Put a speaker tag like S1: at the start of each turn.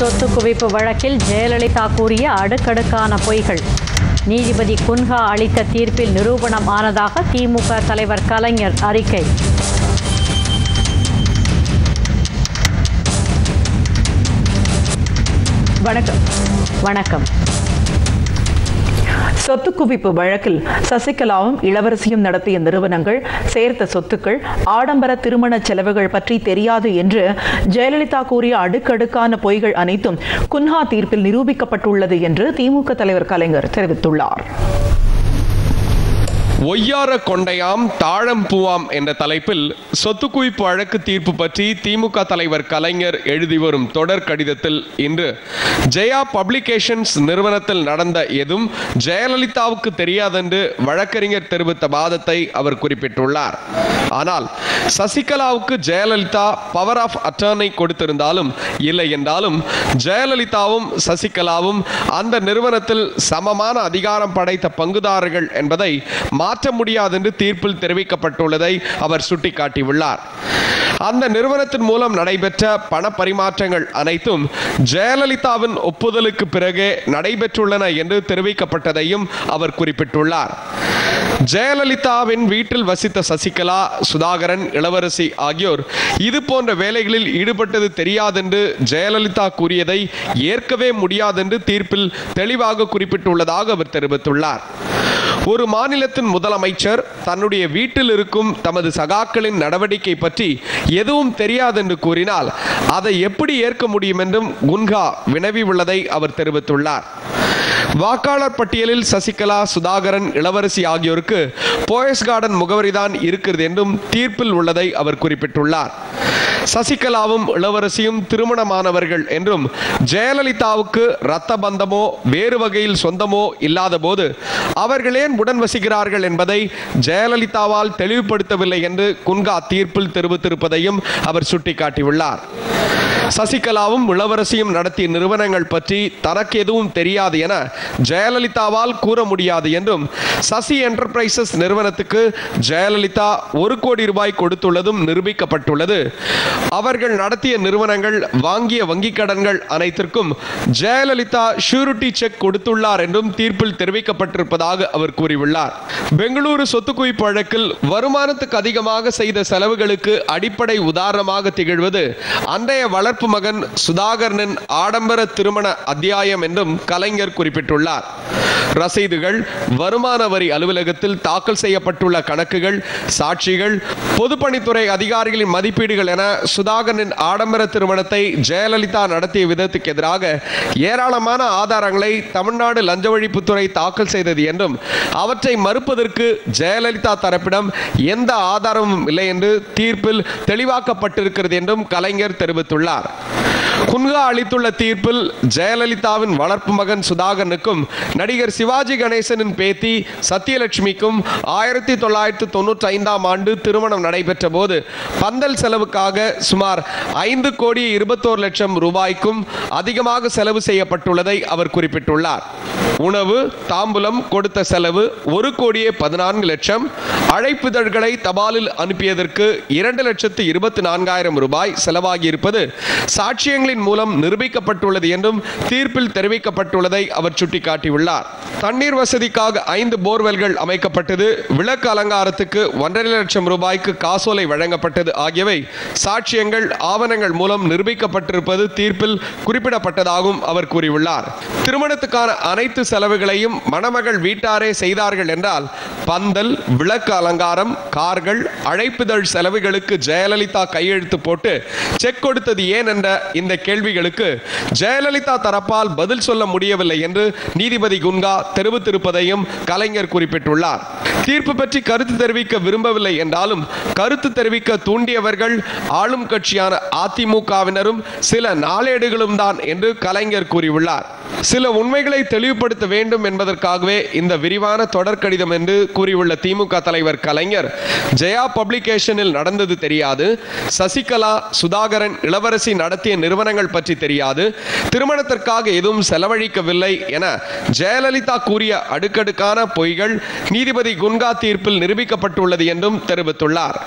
S1: சொத்து குவிப்பு வழக்கில் ஜெயலலிதா கூறிய அடுக்கடுக்கான பொய்கள். நீதிபதி குன்ஹா அளித்த தீர்ப்பில் நிரூபணம் ஆனதாக திமுக தலைவர் கலைஞர் அறிக்கை.
S2: வணக்கம்.
S1: வணக்கம்.
S2: சொத்து குவிப்பு வழக்கில் சசிகலாவும் இளவரசியும் நடத்திய நிறுவனங்கள் சேர்த்த சொத்துக்கள் ஆடம்பர திருமண செலவுகள் பற்றி தெரியாது என்று ஜெயலலிதா கூறிய அடுக்கடுக்கான பொய்கள் அனைத்தும் குன்ஹா தீர்ப்பில் நிரூபிக்கப்பட்டுள்ளது என்று திமுக தலைவர் கலைஞர் தெரிவித்துள்ளார்.
S3: ஒய்யார கொண்டையாம் தாழம் பூவாம் என்ற தலைப்பில் சொத்து குவிப்பு வழக்கு தீர்ப்பு பற்றி திமுக தலைவர் கலைஞர் எழுதி வரும் தொடர் கடிதத்தில் இன்று ஜெயா பப்ளிகேஷன்ஸ் நிறுவனத்தில் நடந்த எதுவும் ஜெயலலிதாவுக்கு தெரியாதென்று வழக்கறிஞர் தெரிவித்த வாதத்தை அவர் குறிப்பிட்டுள்ளார். ஆனால் சசிகலாவுக்கு ஜெயலலிதா பவர் ஆஃப் அட்டர்னை கொடுத்திருந்தாலும் இல்லை என்றாலும் ஜெயலலிதாவும் சசிகலாவும் அந்த நிறுவனத்தில் சமமான அதிகாரம் படைத்த பங்குதாரர்கள் என்பதை மாற்ற முடியாது என்று தீர்ப்பில் தெரிவிக்கப்பட்டுள்ளதை அவர் சுட்டிக்காட்டியுள்ளார். அந்த நிறுவனத்தின் மூலம் நடைபெற்ற பண பரிமாற்றங்கள் அனைத்தும் ஜெயலலிதாவின் ஒப்புதலுக்கு பிறகே நடைபெற்றுள்ளன என்று தெரிவிக்கப்பட்டதையும் அவர் குறிப்பிட்டுள்ளார். ஜெயலலிதாவின் வீட்டில் வசித்த சசிகலா சுதாகரன் இளவரசி ஆகியோர் இது போன்ற வேலைகளில் ஈடுபட்டது தெரியாதென்று ஜெயலலிதா கூறியதை ஏற்கவே முடியாதென்று தீர்ப்பில் தெளிவாக குறிப்பிட்டுள்ளதாக அவர் தெரிவித்துள்ளார். ஒரு மாநிலத்தின் முதலமைச்சர் தன்னுடைய வீட்டில் இருக்கும் தமது சகாக்களின் நடவடிக்கை பற்றி எதுவும் தெரியாதென்று கூறினால் அதை எப்படி ஏற்க முடியும் என்றும் குன்ஹா வினவி உள்ளதை அவர் தெரிவித்துள்ளார். வாக்காளர் பட்டியலில் சசிகலா சுதாகரன் இளவரசி ஆகியோருக்கு போயஸ் கார்டன் முகவரிதான் இருக்கிறது என்றும் தீர்ப்பில் உள்ளதை அவர் குறிப்பிட்டுள்ளார். சசிகலாவும் இளவரசியும் திருமணமானவர்கள் என்றும் ஜெயலலிதாவுக்கு இரத்த பந்தமோ வேறு வகையில் சொந்தமோ இல்லாத போது அவர்கள் ஏன் உடன் வசிக்கிறார்கள் என்பதை ஜெயலலிதாவால் தெளிவுபடுத்தவில்லை என்று குன்கா தீர்ப்பில் தெரிவித்திருப்பதையும் அவர் சுட்டிக்காட்டியுள்ளார். சசிகலாவும் இளவரசியும் நடத்திய நிறுவனங்கள் பற்றி தனக்கு எதுவும் தெரியாது என ஜெயலலிதாவால் கூற முடியாது என்றும் சசி என்டர்பிரைசஸ் நிறுவனத்துக்கு ஜெயலலிதா ஒரு கோடி ரூபாய் கொடுத்துள்ளதும் நிரூபிக்கப்பட்டுள்ளது. அவர்கள் நடத்திய நிறுவனங்கள் வாங்கிய வங்கிக் கடன்கள் அனைத்திற்கும் ஜெயலலிதா ஷூரிட்டி செக் கொடுத்துள்ளார் என்றும் தீர்ப்பில் தெரிவிக்கப்பட்டிருப்பதாக அவர் கூறியுள்ளார். பெங்களூரு சொத்து குவிப்பு வழக்கில் வருமானத்துக்கு அதிகமாக செய்த செலவுகளுக்கு அடிப்படை உதாரணமாக திகழ்வது அந்த அன்றைய வளர்ப்பு மகன் சுதாகரனின் ஆடம்பர திருமண அத்தியாயம் என்றும் கலைஞர் குறிப்பிட்டுள்ளார். ரசீதுகள் வருமான வரி அலுவலகத்தில் தாக்கல் செய்யப்பட்டுள்ள கணக்குகள் சாட்சிகள் பொதுப்பணித்துறை அதிகாரிகளின் மதிப்பீடுகள் என சுதாகரின் ஆடம்பர திருமணத்தை ஜெயலலிதா நடத்திய விதத்துக்கு எதிராக ஏராளமான ஆதாரங்களை தமிழ்நாடு லஞ்ச ஒழிப்புத்துறை தாக்கல் செய்தது என்றும் அவற்றை மறுப்பதற்கு ஜெயலலிதா தரப்பிடம் எந்த ஆதாரமும் இல்லை என்று தீர்ப்பில் தெளிவாக்கப்பட்டிருக்கிறது என்றும் கலைஞர் தெரிவித்துள்ளார். குன்கா அளித்துள்ள தீர்ப்பில் ஜெயலலிதாவின் வளர்ப்பு மகன் சுதாகரனுக்கும் நடிகர் சிவாஜி கணேசனின் பேத்தி சத்யலட்சுமிக்கும் ஆயிரத்தி தொள்ளாயிரத்தி தொண்ணூற்றி ஐந்தாம் ஆண்டு திருமணம் நடைபெற்ற போது பந்தல் செலவுக்காக சுமார் ஐந்து கோடி இருபத்தோரு லட்சம் ரூபாய்க்கும் அதிகமாக செலவு செய்யப்பட்டுள்ளதை அவர் குறிப்பிட்டுள்ளார். உணவு தாம்பூலம் கொடுத்த செலவு ஒரு கோடியே பதினான்கு லட்சம். அழைப்புதழ்களை தபாலில் அனுப்பியதற்கு இரண்டு லட்சத்து இருபத்தி நான்காயிரம் ரூபாய் செலவாகியிருப்பது சாட்சியங்களின் மூலம் நிரூபிக்கப்பட்டுள்ளது என்றும் தீர்ப்பில் தெரிவிக்கப்பட்டுள்ளதை அவர் சுட்டிக்காட்டியுள்ளார். தண்ணீர் வசதிக்காக ஐந்து போர்வெல்கள் அமைக்கப்பட்டது. விளக்கு அலங்காரத்துக்கு ஒன்றரை லட்சம் ரூபாய்க்கு காசோலை வழங்கப்பட்டது ஆகியவை சாட்சியங்கள் ஆவணங்கள் மூலம் நிரூபிக்கப்பட்டிருப்பது தீர்ப்பில் குறிப்பிடப்பட்டதாகவும் அவர் கூறியுள்ளார். திருமணத்துக்கான அனைத்து செலவுகளையும் மணமகள் வீட்டாரே செய்தார்கள் என்றால் பந்தல் விளக்கு அலங்காரம் கார்கள் அழைப்புதழ் செலவுகளுக்கு ஜெயலலிதா கையெழுத்து போட்டு செக் கொடுத்தது ஏன் என்ற இந்த கேள்விகளுக்கு ஜெயலலிதா தரப்பால் பதில் சொல்ல முடியவில்லை என்று நீதிபதி குன்கா தெரிவித்திருப்பதையும் கலைஞர் குறிப்பிட்டுள்ளார். தீர்ப்பு பற்றி கருத்து தெரிவிக்க விரும்பவில்லை என்றாலும் கருத்து தெரிவிக்க தூண்டியவர்கள் ஆளும் கட்சியான அதிமுகவினரும் சில நாளேடுகளும் தான் என்று கலைஞர் கூறியுள்ளார். சில உண்மைகளை தெளிவுபடுத்த வேண்டும் என்பதற்காகவே இந்த விரிவான தொடர் கடிதம் என்று கூறியுள்ள திமுக தலைவர் கலைஞர் ஜெயா பப்ளிகேஷனில் நடந்தது தெரியாது. சசிகலா சுதாகரன் இளவரசி நடத்திய நிறுவனங்கள் பற்றி தெரியாது. திருமணத்திற்காக எதுவும் செலவழிக்கவில்லை என ஜெயலலிதா கூறிய அடுக்கடுக்கான பொய்கள் நீதிபதி குன்கா தீர்ப்பில் நிரூபிக்கப்பட்டுள்ளது என்றும் தெரிவித்துள்ளார்.